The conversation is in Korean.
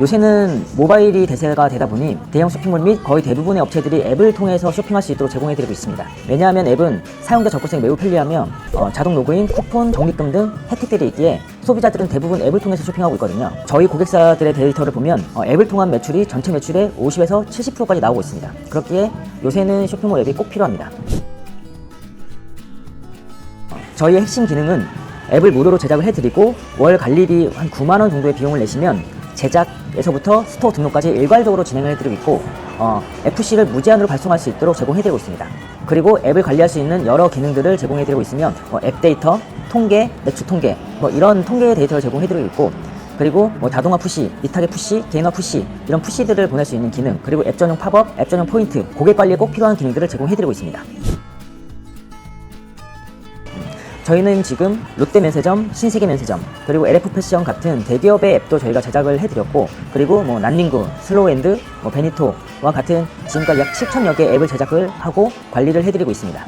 요새는 모바일이 대세가 되다 보니 대형 쇼핑몰 및 거의 대부분의 업체들이 앱을 통해서 쇼핑할 수 있도록 제공해드리고 있습니다. 왜냐하면 앱은 사용자 접근성이 매우 편리하며 어, 자동 로그인, 쿠폰, 적립금 등 혜택들이 있기에 소비자들은 대부분 앱을 통해서 쇼핑하고 있거든요. 저희 고객사들의 데이터를 보면 어, 앱을 통한 매출이 전체 매출의 50에서 70%까지 나오고 있습니다. 그렇기에 요새는 쇼핑몰 앱이 꼭 필요합니다. 저희의 핵심 기능은 앱을 무료로 제작을 해드리고 월 관리비 한 9만 원 정도의 비용을 내시면 제작에서부터 스토어 등록까지 일괄적으로 진행을 해드리고 있고 어, FC를 무제한으로 발송할 수 있도록 제공해드리고 있습니다. 그리고 앱을 관리할 수 있는 여러 기능들을 제공해드리고 있으며 뭐앱 데이터, 통계, 매출 통계 뭐 이런 통계 데이터를 제공해드리고 있고 그리고 뭐 자동화 푸시, 미타겟 푸시, 개인화 푸시 이런 푸시들을 보낼 수 있는 기능 그리고 앱 전용 팝업, 앱 전용 포인트, 고객 관리에 꼭 필요한 기능들을 제공해드리고 있습니다. 저희는 지금 롯데 면세점, 신세계 면세점, 그리고 LF 패션 같은 대기업의 앱도 저희가 제작을 해드렸고, 그리고 뭐 난닝구, 슬로우엔드, 뭐 베니토와 같은 지금까지 약 7천여 개의 앱을 제작을 하고 관리를 해드리고 있습니다.